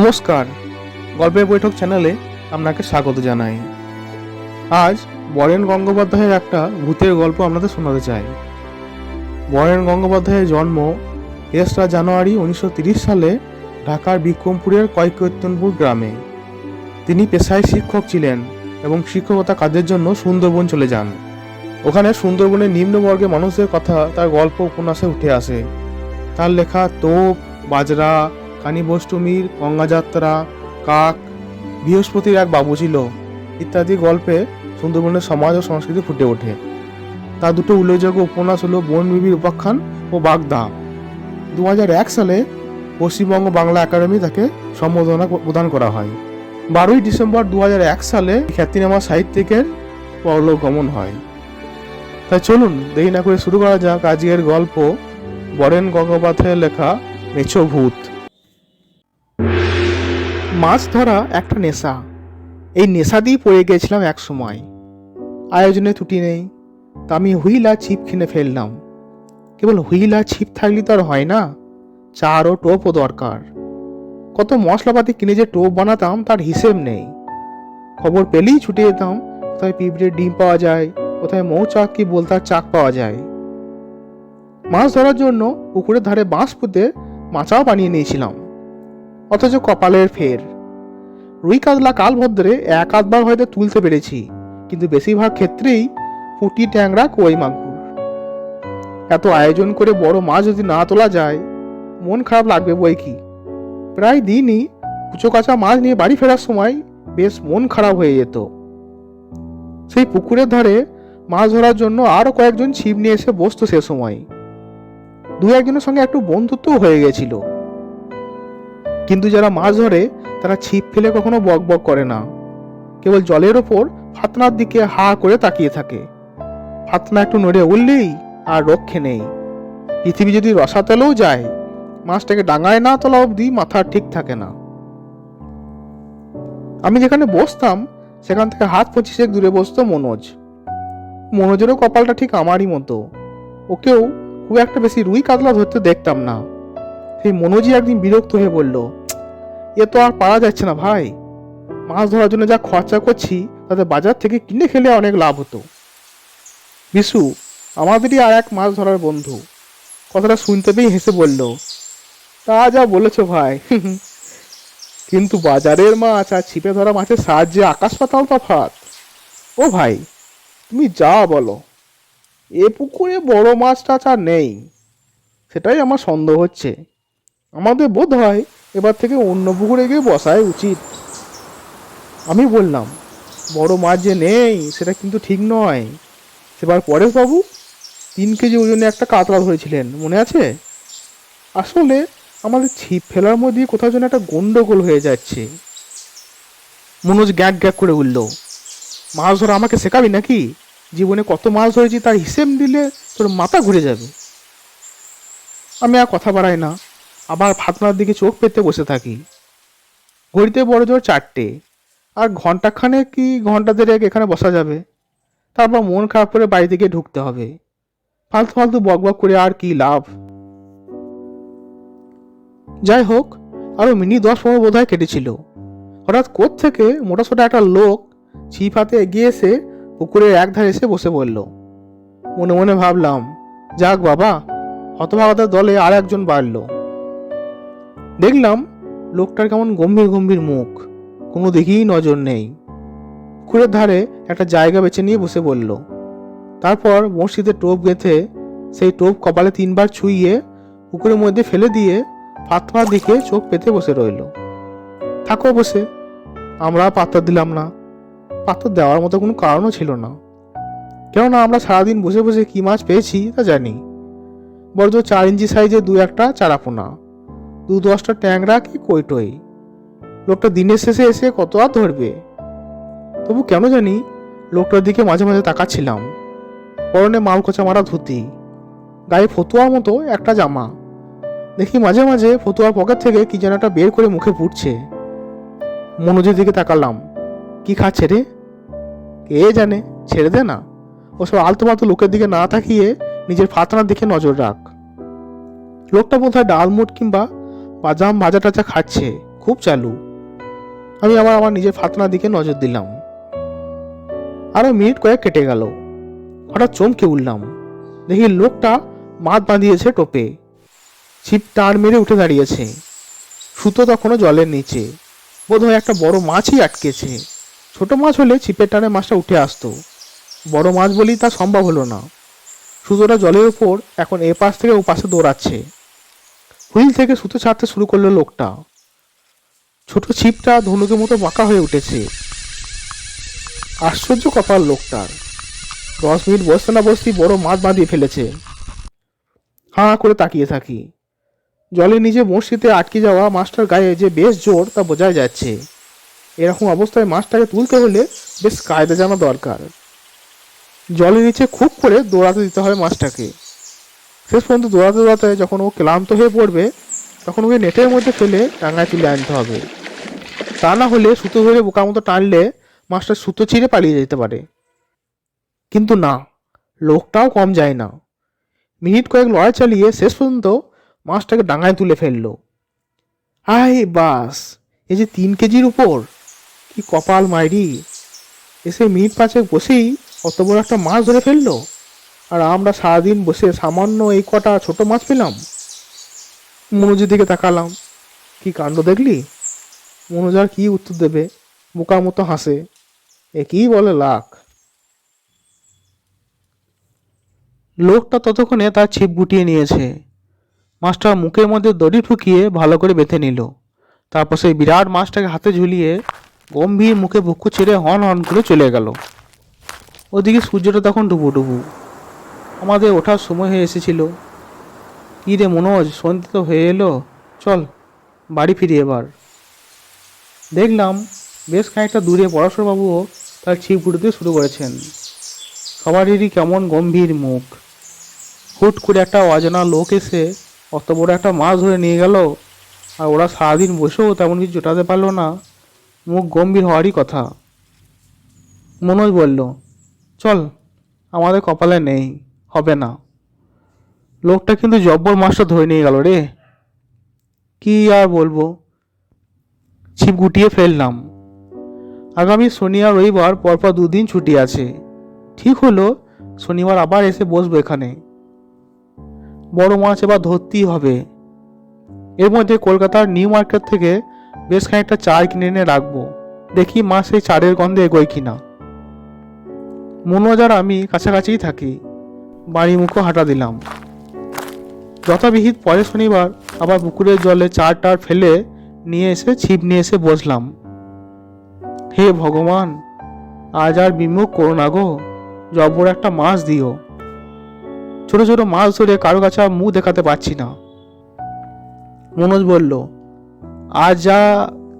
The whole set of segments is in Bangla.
নমস্কার। গল্পের বৈঠক চ্যানেলে আপনাকে স্বাগত জানাই। আজ বরেন গঙ্গোপাধ্যায়ের একটা ভূতের গল্প আপনাদের শোনাতে চাই। বরেন গঙ্গোপাধ্যায়ের জন্ম তেসরা জানুয়ারি উনিশশো সালে ঢাকার বিক্রমপুরের কয়কীর্তনপুর গ্রামে। তিনি পেশায় শিক্ষক ছিলেন এবং শিক্ষকতা কাজের জন্য সুন্দরবন চলে যান। ওখানে সুন্দরবনের নিম্নবর্গের মানুষদের কথা তার গল্প উপন্যাসে উঠে আসে। তার লেখা তোপ, বাজরা কানিবষ্টমীর, গঙ্গাযাত্রা, কাক, বৃহস্পতির এক বাবু ছিল, ইত্যাদি গল্পে সুন্দরবনের সমাজ ও সংস্কৃতি ফুটে ওঠে। তার দুটো উল্লেখযোগ্য উপন্যাস হলো বনবিবির উপাখ্যান ও বাগদা। দু সালে পশ্চিমবঙ্গ বাংলা একাডেমি তাকে সম্বোধনা প্রদান করা হয়। বারোই ডিসেম্বর দু সালে খ্যাতিনামা সাহিত্যিকের পরলোক গমন হয়। তাই চলুন দেরি না করে শুরু করা যাক আজকের গল্প বরেন গঙ্গোপাধ্যায়ের লেখা মেছো ভূত মাছ ধরা একটা নেশা। এই নেশা দিয়ে পড়ে গিয়েছিলাম এক সময়। আয়োজনে ত্রুটি নেই। তা আমি হুইল আর ছিপ কিনে ফেললাম। কেবল হুইল আর ছিপ থাকলে তো আর হয় না। চার ও টোপও দরকার। কত মশলাপাতি কিনে যে টোপ বানাতাম, তার হিসেব নেই। খবর পেলেই ছুটে যেতাম। কোথায় পিঁপড়ের ডিম পাওয়া যায়, কোথায় মৌচাক কি বলতার চাক পাওয়া যায়। মাছ ধরার জন্য পুকুরের ধারে বাঁশ পুঁতে মাচাও বানিয়ে নিয়েছিলাম। অথচ কপালের ফের। রুই কাতলা কাল ভদ্রে এক আধবার হয়তো তুলতে পেরেছি, কিন্তু বেশিরভাগ ক্ষেত্রেই পুঁটি ট্যাংরা কই মাগুর। এত আয়োজন করে বড় মাছ যদি না তোলা যায়, মন খারাপ লাগবে বই কি? প্রায় দিনই কুচো কাঁচা মাছ নিয়ে বাড়ি ফেরার সময় বেশ মন খারাপ হয়ে যেত। সেই পুকুরের ধারে মাছ ধরার জন্য আরও কয়েকজন ছিপ নিয়ে এসে বসতো সে সময়। দু একজনের সঙ্গে একটু বন্ধুত্বও হয়ে গেছিল। কিন্তু যারা মাছ ধরে, তারা ছিপ ফেলে কখনো বক বক করে না। কেবল জলের ওপর ফাতনার দিকে হা করে তাকিয়ে থাকে। ফাতনা একটু নড়ে উঠলেই আর রক্ষে নেই। পৃথিবী যদি রসাতলেও যায়, মাছটাকে ডাঙায় না তোলা অবধি মাথা ঠিক থাকে না। আমি যেখানে বসতাম, সেখান থেকে হাত পঁচিশেক দূরে বসতো মনোজ। মনোজেরও কপালটা ঠিক আমারই মতো। ওকেও খুব একটা বেশি রুই কাতলা ধরতে দেখতাম না। সেই মনোজই একদিন বিরক্ত হয়ে বলল এ তো আর পারা যাচ্ছে না ভাই। মাছ ধরার জন্য যা খরচা করছি, তাতে বাজার থেকে কিনে খেলে অনেক লাভ হতো। বিশু, আমাদেরই আর এক মাছ ধরার বন্ধু। কথাটা শুনতে পেয়ে হেসে বলল, তা যা বলেছ ভাই। কিন্তু বাজারের মাছ আর ছিপে ধরা মাছের সাহায্যে আকাশ পাতাল তফাৎ। ও ভাই, তুমি যা বলো। এ পুকুরে বড় মাছ টাছ আর নেই। সেটাই আমার সন্দেহ হচ্ছে। আমাদের বোধ হয় এবার থেকে অন্য পুকুরে গিয়ে বসাই উচিত। আমি বললাম, বড় মাছ যে নেই, সেটা কিন্তু ঠিক নয়। সেবার পরেশ বাবু, তিন কেজি ওজনে একটা কাতলা ধরেছিলেন, মনে আছে? আসলে আমাদের ছিপ ফেলার মধ্যে কোথাও যেন একটা গন্ডগোল হয়ে যাচ্ছে। মনোজ গ্যাক গ্যাক করে উঠল মাছ ধরা আমাকে শেখাবি নাকি? জীবনে কত মাছ ধরেছি, তার হিসেব দিলে তোর মাথা ঘুরে যাবে। আমি আর কথা বাড়াই না। আবার ফাতনার দিকে চোখ পেতে বসে থাকি। ঘড়িতে বড় জোর চারটে। আর ঘন্টাখানে কি ঘণ্টা দেড়েক এখানে বসা যাবে? তারপর মন খারাপ করে বাড়ি থেকে ঢুকতে হবে। ফালতু ফালতু বক বক করে আর কি লাভ? যাই হোক, আরও মিনিট দশ পনেরো বোধহয় কেটেছিল। হঠাৎ কোথ থেকে মোটা সোটা একটা লোক ছিপ হাতে এগিয়ে এসে পুকুরের এক ধারে এসে বসে পড়ল। মনে মনে ভাবলাম, যাক বাবা, হতভাগাদের দলে আর একজন বাড়ল। দেখলাম লোকটার কেমন গম্ভীর গম্ভীর মুখ, কোনো দিকেই নজর নেই। পুকুরের ধারে একটা জায়গা বেছে নিয়ে বসে পড়ল তারপর বড়শিতে টোপ গেঁথে সেই টোপ কপালে তিনবার ছুঁইয়ে পুকুরের মধ্যে ফেলে দিয়ে ফাতমার দিকে চোখ পেতে বসে রইল। থাকো বসে, আমরা পাত্তা দিলাম না। পাত্তা দেওয়ার মতো কোনো কারণও ছিল না। কেননা আমরা সারাদিন বসে বসে কি মাছ পেয়েছি তা জানি। বড় চার ইঞ্চি সাইজের দু একটা চারাপোনা। দু দশটা ট্যাংরা কি কইটই লোকটা দিনের শেষে এসে কত আর ধরবে? তবু কেন জানি লোকটার দিকে মাঝে মাঝে তাকাচ্ছিলাম। পরনে মালকোচা মারা ধুতি, গায়ে ফতুয়ার মতো একটা জামা। দেখি মাঝে মাঝে ফতুয়ার পকেট থেকে কি যেন একটা বের করে মুখে পুড়ছে। মনোজের দিকে তাকালাম, কি খাচ্ছে রে? কে জানে, ছেড়ে দে না। ওসব আলতো পালতো লোকের দিকে না তাকিয়ে নিজের ফাতনার দিকে নজর রাখ। লোকটা বোধ হয় ডালমুট কিংবা বাদাম ভাজা টাজা খাচ্ছে, খুব চালু। আমি আবার আমার নিজের ফাতনার দিকে নজর দিলাম। আরও মিনিট কয়েক কেটে গেল। হঠাৎ চমকে উঠলাম। দেখি লোকটা মাছ বাঁধিয়েছে টোপে। ছিপ টান মেরে উঠে দাঁড়িয়েছে। সুতো তখনও জলের নিচে। বোধহয় একটা বড় মাছই আটকেছে। ছোট মাছ হলে ছিপের টানে মাছটা উঠে আসতো। বড় মাছ বলেই তা সম্ভব হলো না। সুতোটা জলের উপর এখন এ পাশ থেকে ও পাশে দৌড়াচ্ছে। হুইল থেকে সুতো ছাড়তে শুরু করল লোকটা। ছোট ছিপটা ধনুকের মতো বাঁকা হয়ে উঠেছে। আশ্চর্য কপাল লোকটার। দশ মিনিট বসতে না বসতেই বড় মাছ বাঁধিয়ে ফেলেছে। হাঁ করে তাকিয়ে থাকি। জলের নিচে বড়শিতে আটকে যাওয়া মাছটার গায়ে যে বেশ জোর তা বোঝাই যাচ্ছে। এরকম অবস্থায় মাছটাকে তুলতে হলে বেশ কায়দা জানা দরকার। জলের নিচে খুব করে দৌড়াতে দিতে হবে মাছটাকে। শেষ পর্যন্ত দৌড়াতে দৌড়াতে যখন ও ক্লান্ত হয়ে পড়বে, তখন ওকে নেটের মধ্যে ফেলে ডাঙায় তুলে আনতে হবে। তা না হলে সুতো ধরে বোকার মতো টানলে মাছটা সুতো ছিঁড়ে পালিয়ে যেতে পারে। কিন্তু না, লোকটাও কম যায় না। মিনিট কয়েক লড়াই চালিয়ে শেষ পর্যন্ত মাছটাকে ডাঙায় তুলে ফেলল। আয় বাস, এই যে তিন কেজির উপর, কি কপাল মাইরি। এসে মিনিট পাঁচেক বসেই অত বড় একটা মাছ ধরে ফেলল। আর আমরা সারাদিন বসে সামান্য এই কটা ছোট মাছ পেলাম। মনোজের দিকে তাকালাম। কি কাণ্ড দেখলি? মনোজ আর কি উত্তর দেবে? বোকার মতো হাসে। এ কি বলে লাখ? লোকটা ততক্ষণে তার ছিপ গুটিয়ে নিয়েছে। মাছটা মুখের মধ্যে দড়ি ঠুকিয়ে ভালো করে বেঁধে নিল। তারপর সেই বিরাট মাছটাকে হাতে ঝুলিয়ে গম্ভীর মুখে বক্ষ ছেড়ে হন হন করে চলে গেল। ওদিকে সূর্যটা তখন ডুবু ডুবু। আমাদের ওঠার সময় হয়ে এসেছিল। কী রে মনোজ সন্ধে তো হয়ে এলো? চল, বাড়ি ফিরি এবার। দেখলাম বেশ খানিকটা দূরে পরশরবাবুও তার ছিপ ঘুরতে শুরু করেছেন। সবারই কেমন গম্ভীর মুখ। হুট করে একটা অজানা লোক এসে অত বড় একটা মাছ ধরে নিয়ে গেল আর ওরা সারাদিন বসেও তেমন কিছু জোটাতে পারল না। মুখ গম্ভীর হওয়ারই কথা। মনোজ বলল, চল, আমাদের কপালে নেই। হবে না। লোকটা কিন্তু জব্বর মাছটা ধরে নিয়ে গেল রে। কি আর বলব? ছিপ গুটিয়ে ফেললাম। আগামী শনি আর রবিবার পরপর দুদিন ছুটি আছে। ঠিক হলো, শনিবার আবার এসে বসবো এখানে। বড় মাছ এবার ধরতেই হবে। এর মধ্যে কলকাতার নিউ মার্কেট থেকে বেশ খানিকটা চার কিনে এনে রাখব। দেখি মাছ সেই চারের গন্ধে এগোয় কিনা। মনোজ আর আমি কাছাকাছিই থাকি। বাড়ি মুখও হাঁটা দিলাম। যথাবিহিত পরের শনিবার আবার পুকুরের জলে চার টার ফেলে নিয়ে এসে ছিপ নিয়ে এসে বসলাম। হে ভগবান, আজ আর বিমুখ করো না গো, জবর একটা মাছ দিও। ছোট ছোট মাছ ধরে কারও কাছে আর মুখ দেখাতে পারছি না। মনোজ বলল, আজ যা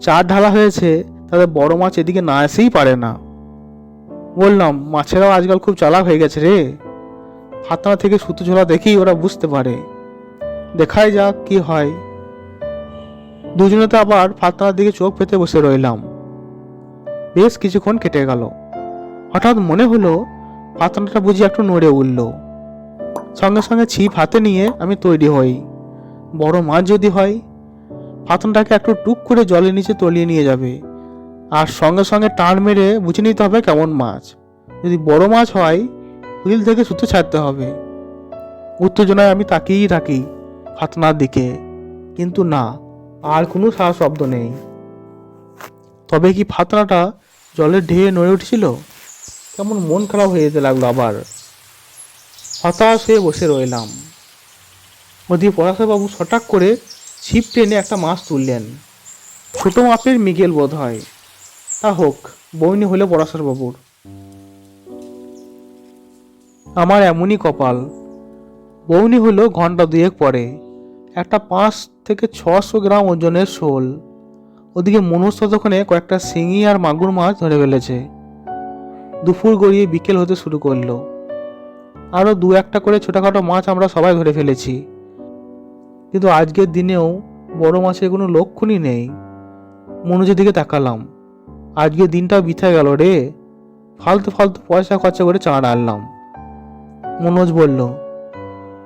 চার ঢালা হয়েছে তাদের বড় মাছ এদিকে না এসেই পারে না। বললাম, মাছেরাও আজকাল খুব চালাক হয়ে গেছে রে। ফাতনা থেকে সুতো ঝোলা দেখেই ওরা বুঝতে পারে। দেখাই যাক কি হয়। দুজনে তো আবার ফাতনার দিকে চোখ পেতে বসে রইলাম। বেশ কিছুক্ষণ কেটে গেল। হঠাৎ মনে হলো ফাতনাটা বুঝি একটু নড়ে উঠল। সঙ্গে সঙ্গে ছিপ হাতে নিয়ে আমি তৈরি হই। বড় মাছ যদি হয়, ফাতনটাকে একটু টুক করে জলের নিচে তলিয়ে নিয়ে যাবে। আর সঙ্গে সঙ্গে টান মেরে বুঝে নিতে হবে কেমন মাছ। যদি বড় মাছ হয় হুইল থেকে সুতো ছাড়তে হবে। উত্তেজনায় আমি তাকিয়েই থাকি ফাতনার দিকে। কিন্তু না, আর কোনো সারা শব্দ নেই। তবে কি ফাতনাটা জলের ঢেয়ে নড়ে উঠেছিল? কেমন মন খারাপ হয়ে যেতে লাগল আবার। হতাশ হয়ে বসে রইলাম। ওদিকে পরাশরবাবু হঠাৎ করে ছিপ টেনে একটা মাছ তুললেন। ছোটো মাপের মিগেল বোধ হয় তা হোক বইনি হলে পরাশরবাবুর আমার এমনই কপাল। বৌনি হলো ঘণ্টা দুয়েক পরে। একটা পাঁচ থেকে ছশো গ্রাম ওজনের শোল। ওদিকে মনুষ্য ততক্ষণে কয়েকটা শিঙি আর মাগুর মাছ ধরে ফেলেছে। দুপুর গড়িয়ে বিকেল হতে শুরু করল। আরও দু একটা করে ছোটোখাটো মাছ আমরা সবাই ধরে ফেলেছি। কিন্তু আজকের দিনেও বড় মাছের কোনো লক্ষণই নেই। মনোজের দিকে তাকালাম। আজকের দিনটা বিথা গেল রে। ফালতু ফালতু পয়সা খরচা করে চাঁড় আনলাম। মনোজ বলল,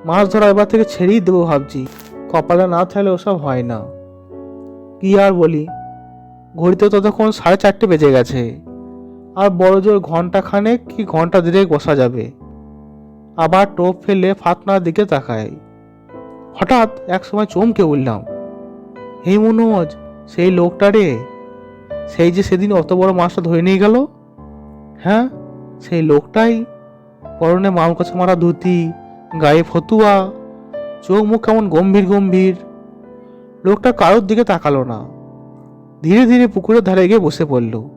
মাছ ধরা এবার থেকে ছেড়েই দেবো ভাবছি। কপালে না থাকলে ওসব হয় না। কি আর বলি? ঘড়িতে ততক্ষণ সাড়ে চারটে বেজে গেছে। আর বড় জোর ঘণ্টা খানেক কি ঘণ্টা দিলেই বসা যাবে। আবার টোপ ফেলে ফাতনার দিকে তাকায়। হঠাৎ এক সময় চমকে উঠলাম। হে মনোজ, সেই লোকটা রে? সেই যে সেদিন অত বড় মাছটা ধরে নিয়ে গেল? হ্যাঁ সেই লোকটাই পরনে মাল কাছে মারা ধুতি, গায়ে ফতুয়া, চোখ মুখ কেমন গম্ভীর গম্ভীর। লোকটা কারোর দিকে তাকালো না। ধীরে ধীরে পুকুরের ধারে গিয়ে বসে পড়ল।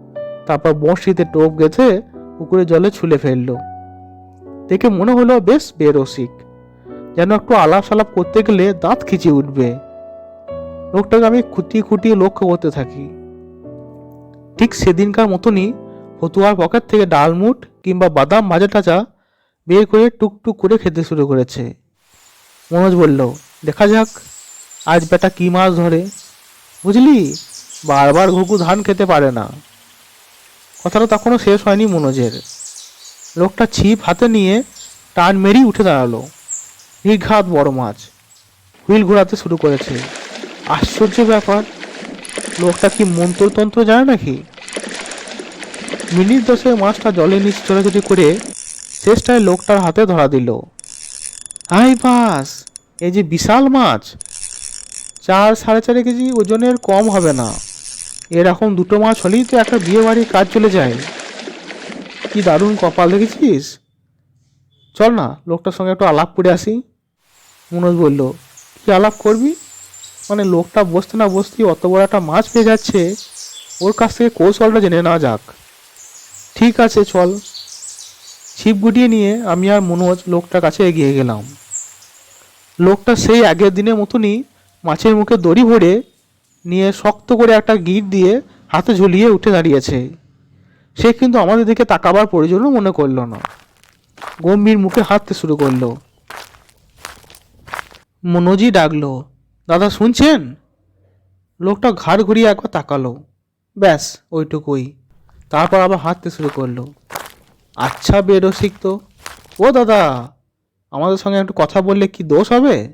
তারপর বঁড়শিতে টোপ গেঁথে পুকুরের জলে ছুলে ফেলল। দেখে মনে হলো বেশ বেরসিক। যেন একটু আলাপ সালাপ করতে গেলে দাঁত খিচে উঠবে। লোকটাকে আমি খুঁটিয়ে খুঁটিয়ে লক্ষ্য করতে থাকি। ঠিক সেদিনকার মতনই ফতুয়ার পকেট থেকে ডালমুট কিংবা বাদাম মাজা টাজা বের করে টুকটুক করে খেতে শুরু করেছে। মনোজ বলল, দেখা যাক, আজ বেটা কি মাছ ধরে? বুঝলি, বারবার ঘুঘু ধান খেতে পারে না। কথাটা তখনও শেষ হয়নি মনোজের। লোকটা ছিপ হাতে নিয়ে টান মেরেই উঠে দাঁড়াল। নির্ঘাত বড় মাছ। হুইল ঘোরাতে শুরু করেছে। আশ্চর্য ব্যাপার, লোকটা কি মন্ত্রতন্ত্র জানে নাকি? মিনিট দশে মাছটা জলে নিচ ছোটাছুটি করে শেষটায় লোকটার হাতে ধরা দিল। হাই বাস, এই যে বিশাল মাছ, চার সাড়ে চার কেজি ওজনের কম হবে না। এরকম দুটো মাছ হলেই তো একটা বিয়ে বাড়ির কাজ চলে যায়। কি দারুণ কপাল দেখেছিস? চল না, লোকটার সঙ্গে একটু আলাপ করে আসি। মনোজ বলল, কি আলাপ করবি? মানে লোকটা বসতে না বসতেই অত বড় একটা মাছ পেয়ে যাচ্ছে। ওর কাছ থেকে কৌশলটা জেনে নেওয়া যাক। ঠিক আছে, চল। ছিপ গুটিয়ে নিয়ে আমি আর মনোজ লোকটার কাছে এগিয়ে গেলাম। লোকটা সেই আগের দিনের মতনই মাছের মুখে দড়ি ভরে নিয়ে শক্ত করে একটা গিট দিয়ে হাতে ঝুলিয়ে উঠে দাঁড়িয়েছে। সে কিন্তু আমাদের দিকে তাকাবার প্রয়োজনও মনে করল না। গম্ভীর মুখে হাঁটতে শুরু করল। মনোজই ডাকলো, দাদা, শুনছেন? লোকটা ঘাড় ঘুরিয়ে একবার তাকালো। ব্যাস, ওইটুকুই। তারপর আবার হাঁটতে শুরু করল। আচ্ছা বেরসিক তো ও দাদা, আমাদের সঙ্গে একটু কথা বললে কি দোষ হবে?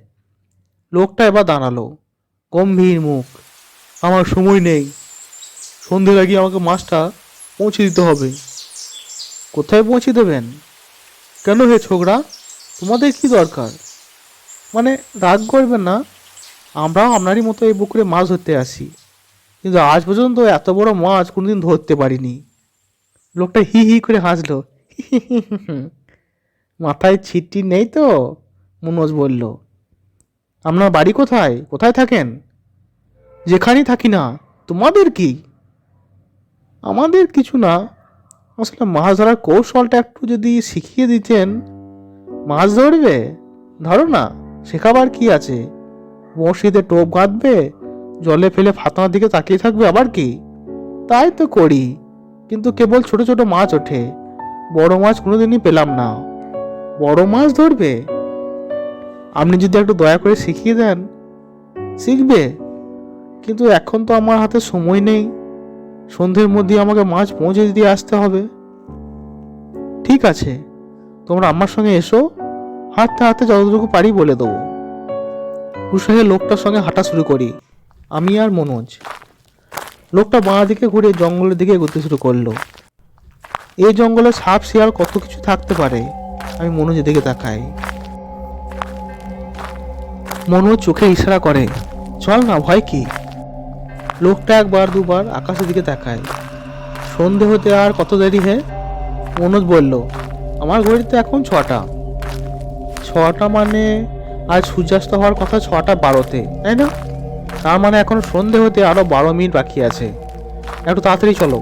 লোকটা এবার দাঁড়াল। গম্ভীর মুখ। আমার সময় নেই। সন্ধ্যের আগে আমাকে মাছটা পৌঁছে দিতে হবে। কোথায় পৌঁছে দেবেন? কেন হে ছোকরা? তোমাদের কি দরকার? মানে রাগ করবেন না? আমরাও আপনারই মতো এই পুকুরে মাছ ধরতে আসি। কিন্তু আজ পর্যন্ত এত বড় মাছ কোনোদিন ধরতে পারিনি। লোকটা হি হি করে হাসলো। মাথায় ছিটটি নেই তো? মনোজ বলল। আপনার বাড়ি কোথায়? কোথায় থাকেন? যেখানেই থাকি না। তোমাদের কি? আমাদের কিছু না। আসলে মাছ ধরার কৌশলটা একটু যদি শিখিয়ে দিতেন। মাছ ধরবে? ধরো না। শেখাবার কি আছে? বড়শিতে টোপ গাঁথবে? জলে ফেলে ফাতনার দিকে তাকিয়ে থাকবে আবার কি? তাই তো করি। কিন্তু কেবল ছোট ছোট মাছ ওঠে। বড় মাছ কোনোদিনই পেলাম না। বড় মাছ ধরবে? আপনি যদি একটু দয়া করে শিখিয়ে দেন, শিখবে। কিন্তু এখন তো আমার হাতে সময় নেই। সন্ধ্যের মধ্যে আমাকে মাছ পৌঁছে দিয়ে আসতে হবে। ঠিক আছে, তোমরা আমার সঙ্গে এসো, হাঁটতে হাঁটতে যতটুকু পারি বলে দেবো। উৎসাহে লোকটার সঙ্গে হাঁটা শুরু করি। আমি আর মনোজ। লোকটা বাঁ দিকে ঘুরে জঙ্গলের দিকে এগোতে শুরু করল। এই জঙ্গলে সাপ, শিয়াল কত কিছু থাকতে পারে? আমি মনোজের দিকে তাকাই। মনোজ চোখে ইশারা করে, চল না, ভয় কি? লোকটা একবার, দুবার আকাশের দিকে তাকায়। সন্ধে হতে আর কত দেরি হে? মনোজ বলল, আমার ঘড়িতে এখন ছটা। ছটা মানে আজ সূর্যাস্ত হওয়ার কথা ছটা বারোতে, তাই না? তার মানে এখন সন্ধে হতে আরও বারো মিনিট বাকি আছে। একটু তাড়াতাড়ি চলো।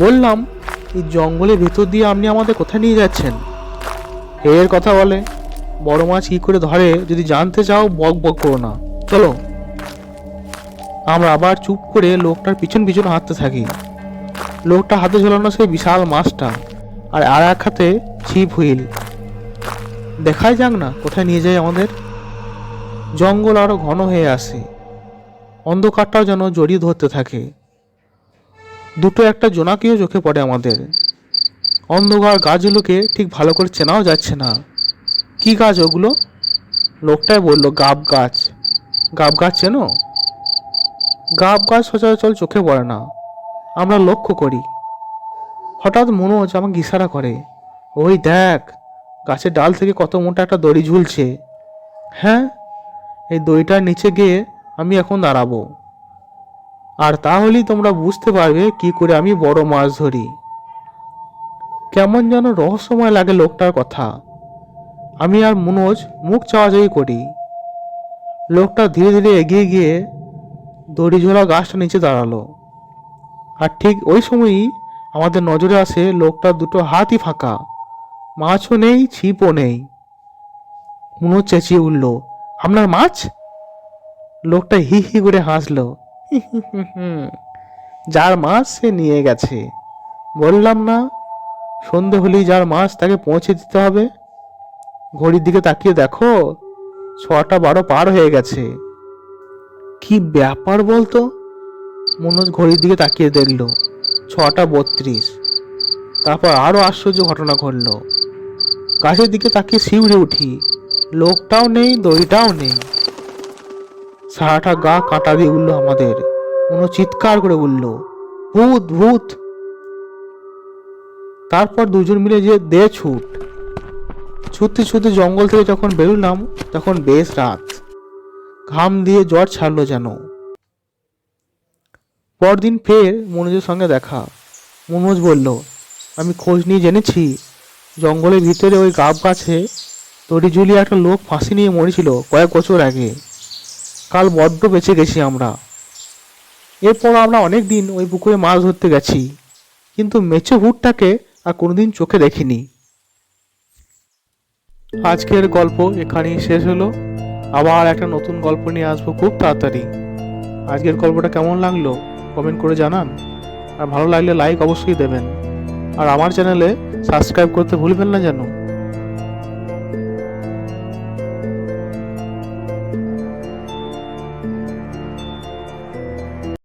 বললাম, এই জঙ্গলের ভেতর দিয়ে আপনি আমাদের কোথায় নিয়ে যাচ্ছেন? এর কথা বলে বড় মাছ কি করে ধরে যদি জানতে চাও, বক বক করো না। চলো, আমরা আবার চুপ করে লোকটার পিছন পিছন হাঁটতে থাকি। লোকটা হাতে ঝোলানো সেই বিশাল মাছটা আর আর এক হাতে ছিপ হুইল। দেখাই যাক না, কোথায় নিয়ে যায় আমাদের? জঙ্গল আরও ঘন হয়ে আসে। অন্ধকারটাও যেন জড়িয়ে ধরতে থাকে। দুটো একটা জোনাকিও চোখে পড়ে আমাদের। অন্ধকার গাছগুলোকে ঠিক ভালো করে চেনাও যাচ্ছে না। কি গাছ ওগুলো? লোকটাই বলল, গাব গাছ। গাব গাছ চেনো? গাব গাছ সচরাচর চোখে পড়ে না। আমরা লক্ষ্য করি। হঠাৎ মনোজ আমাকে ইশারা করে, ওই দেখ, গাছের ডাল থেকে কত মোটা একটা দড়ি ঝুলছে। হ্যাঁ এই দড়িটার নিচে গিয়ে আমি এখন দাঁড়াবো। আর তাহলেই তোমরা বুঝতে পারবে কি করে আমি বড় মাছ ধরি। কেমন যেন রহস্যময় লাগে লোকটার কথা। আমি আর মনোজ মুখ চাওয়াচাই করি। লোকটা ধীরে ধীরে এগিয়ে গিয়ে দড়ি ঝোলা গাছটা নিচে দাঁড়াল। আর ঠিক ওই সময়ই আমাদের নজরে আসে লোকটার দুটো হাতই ফাঁকা। মাছও নেই, ছিপও নেই। মনোজ চেঁচিয়ে উঠল, আপনার মাছ? লোকটা হি হি করে হাসলো। যার মাছ সে নিয়ে গেছে। বললাম, না, সন্ধে হলেই যার মাছ তাকে পৌঁছে দিতে হবে। ঘড়ির দিকে তাকিয়ে দেখো, ছটা বারো পার হয়ে গেছে। কি ব্যাপার বলতো? মনোজ ঘড়ির দিকে তাকিয়ে দেখল, ছটা বত্রিশ। তারপর আরও আশ্চর্য ঘটনা ঘটলো। গাছের দিকে তাকিয়ে শিউরে উঠি, লোকটাও নেই, দড়িটাও নেই। সারাটা গা কাঁটা দিয়ে উঠল আমাদের। কোনো চিৎকার করে উঠল ভূত ভূত! তারপর দুজন মিলে যে দে ছুট, ছুটতে ছুটতে জঙ্গল থেকে যখন বেরোলাম, তখন বেশ রাত। ঘাম দিয়ে জ্বর ছাড়লো যেন। পরদিন ফের মনোজের সঙ্গে দেখা। মনোজ বলল, আমি খোঁজ নিয়ে জেনেছি, জঙ্গলের ভিতরে ওই গাব গাছে ঝুলিয়ে একটা লোক ফাঁসি নিয়ে মরেছিল কয়েক বছর আগে। কাল বড্ড বেঁচে গেছি আমরা। এরপর আমরা অনেক দিন ওই পুকুরে মাছ ধরতে গেছি, কিন্তু মেচে ভুটটাকে আর কোনোদিন চোখে দেখিনি। আজকের গল্প এখানেই শেষ হলো। আবার একটা নতুন গল্প নিয়ে আসব খুব তাড়াতাড়ি। আজকের গল্পটা কেমন লাগল কমেন্ট করে জানান। আর ভালো লাগলে লাইক অবশ্যই দেবেন। আর আমার চ্যানেলে সাবস্ক্রাইব করতে ভুলবেন না যেন।